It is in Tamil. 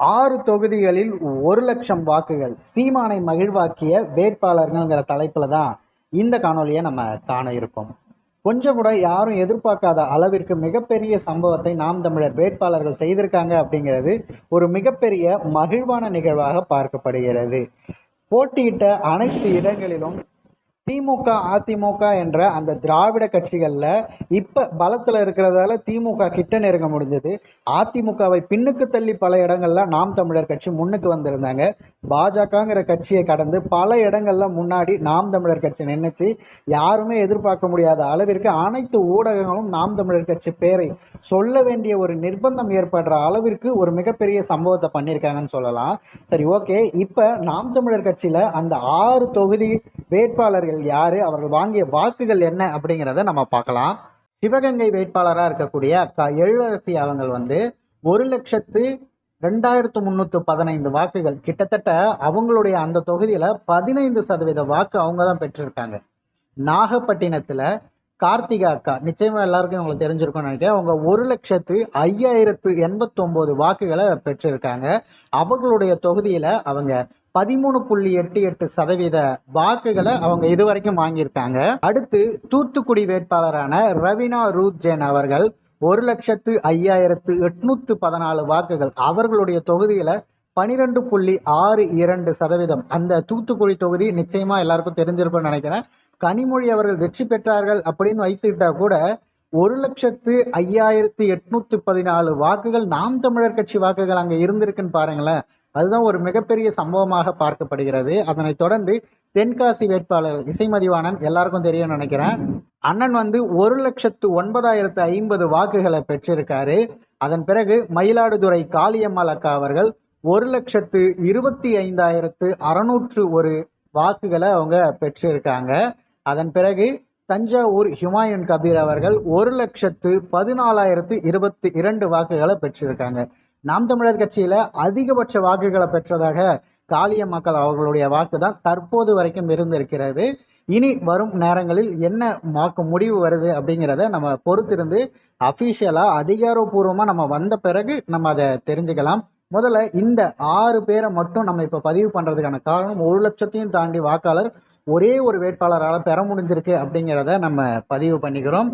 ஆறு தொகுதிகளில் ஒரு லட்சம் வாக்குகள் சீமானை மகிழ்வாக்கிய வேட்பாளர்கள்ங்கிற தலைப்பில் தான் இந்த காணொலியை நம்ம காண இருக்கோம் கொஞ்சம் கூட யாரும் எதிர்பார்க்காத அளவிற்கு மிகப்பெரிய சம்பவத்தை நாம் தமிழர் வேட்பாளர்கள் செய்திருக்காங்க அப்படிங்கிறது ஒரு மிகப்பெரிய மகிழ்வான நிகழ்வாக பார்க்கப்படுகிறது. போட்டியிட்ட அனைத்து இடங்களிலும் திமுக அதிமுக என்ற அந்த திராவிட கட்சிகளில் இப்போ பலத்தில் இருக்கிறதால திமுக கிட்ட நெருங்க முடிஞ்சது. அதிமுகவை பின்னுக்கு தள்ளி பல இடங்கள்ல நாம் தமிழர் கட்சி முன்னுக்கு வந்திருந்தாங்க. பாஜகங்கிற கட்சியை கடந்து பல இடங்கள்ல முன்னாடி நாம் தமிழர் கட்சி நின்றுச்சு யாருமே எதிர்பார்க்க முடியாத அளவிற்கு அனைத்து ஊடகங்களும் நாம் தமிழர் கட்சி பேரை சொல்ல வேண்டிய ஒரு நிர்பந்தம் ஏற்படுற அளவிற்கு ஒரு மிகப்பெரிய சம்பவத்தை பண்ணியிருக்காங்கன்னு சொல்லலாம். சரி ஓகே. இப்போ நாம் தமிழர் கட்சியில் அந்த ஆறு தொகுதி வேட்பாளர்கள் யாரு? அவர்கள் வாங்கிய வாக்குகள் என்ன அப்படிங்கிறத நம்ம பார்க்கலாம். சிவகங்கை வேட்பாளராக இருக்கக்கூடிய அக்கா எழிலரசி அவங்க வந்து ஒரு லட்சத்து ரெண்டாயிரத்து முந்நூற்று பதினைந்து வாக்குகள். கிட்டத்தட்ட அவங்களுடைய அந்த தொகுதியில் பதினைந்து சதவீத வாக்கு அவங்க தான் பெற்றிருக்காங்க. நாகப்பட்டினத்தில் கார்த்திகா அக்கா நிச்சயமாக எல்லாருக்கும் உங்களுக்கு தெரிஞ்சிருக்கும்னு நினைக்கிறேன். அவங்க ஒரு லட்சத்து ஐயாயிரத்து எண்பத்தொம்போது வாக்குகளை பெற்றிருக்காங்க. அவங்களுடைய தொகுதியில் அவங்க பதிமூணு புள்ளி எட்டு எட்டு சதவீத வாக்குகளை அவங்க இதுவரைக்கும் வாங்கியிருக்காங்க. அடுத்து தூத்துக்குடி வேட்பாளரான ரவினா ரூத் ஜென் அவர்கள் ஒரு லட்சத்து ஐயாயிரத்து எட்நூத்து பதினாலு வாக்குகள். அவர்களுடைய தொகுதியில பனிரெண்டு புள்ளி ஆறு இரண்டு சதவீதம். அந்த தூத்துக்குடி தொகுதி நிச்சயமா எல்லாருக்கும் தெரிஞ்சிருக்கும்னு நினைக்கிறேன். கனிமொழி அவர்கள் வெற்றி பெற்றார்கள் அப்படின்னு வைத்துக்கிட்டா கூட ஒரு லட்சத்து ஐயாயிரத்தி எட்நூத்தி பதினாலு வாக்குகள் நாம் தமிழர் கட்சி வாக்குகள் அங்க இருந்திருக்குன்னு பாருங்களேன். அதுதான் ஒரு மிகப்பெரிய சம்பவமாக பார்க்கப்படுகிறது. அதனைத் தொடர்ந்து தென்காசி வேட்பாளர் இசைமதிவாணன் எல்லாருக்கும் தெரியும் நினைக்கிறேன். அண்ணன் வந்து ஒரு லட்சத்து ஒன்பதாயிரத்து ஐம்பது வாக்குகளை பெற்றிருக்காரு. அதன் பிறகு மயிலாடுதுறை காளியம்மாள் அக்கா அவர்கள் ஒரு லட்சத்து இருபத்தி ஐந்தாயிரத்து அறுநூற்று ஒரு வாக்குகளை அவங்க பெற்றிருக்காங்க. அதன் பிறகு தஞ்சாவூர் ஹுமாயூன் கபீர் அவர்கள் ஒரு லட்சத்து பதினாலாயிரத்து இருபத்தி இரண்டு வாக்குகளை பெற்றிருக்காங்க. நாம் தமிழர் கட்சியில அதிகபட்ச வாக்குகளை பெற்றதாக காளிய மக்கள் அவர்களுடைய வாக்கு தான் தற்போது வரைக்கும் இருந்திருக்கிறது. இனி வரும் நேரங்களில் என்ன வாக்கு முடிவு வருது அப்படிங்கிறத நம்ம பொறுத்திருந்து அஃபிஷியலாக அதிகாரப்பூர்வமாக நம்ம வந்த பிறகு நம்ம அதை தெரிஞ்சுக்கலாம். முதல்ல இந்த ஆறு பேரை மட்டும் நம்ம இப்போ பதிவு பண்ணுறதுக்கான காரணம் ஒரு லட்சத்தையும் தாண்டி வாக்காளர் ஒரே ஒரு வேட்பாளரால் பெற முடிஞ்சிருக்கு அப்படிங்கிறத நம்ம பதிவு பண்ணிக்கிறோம்.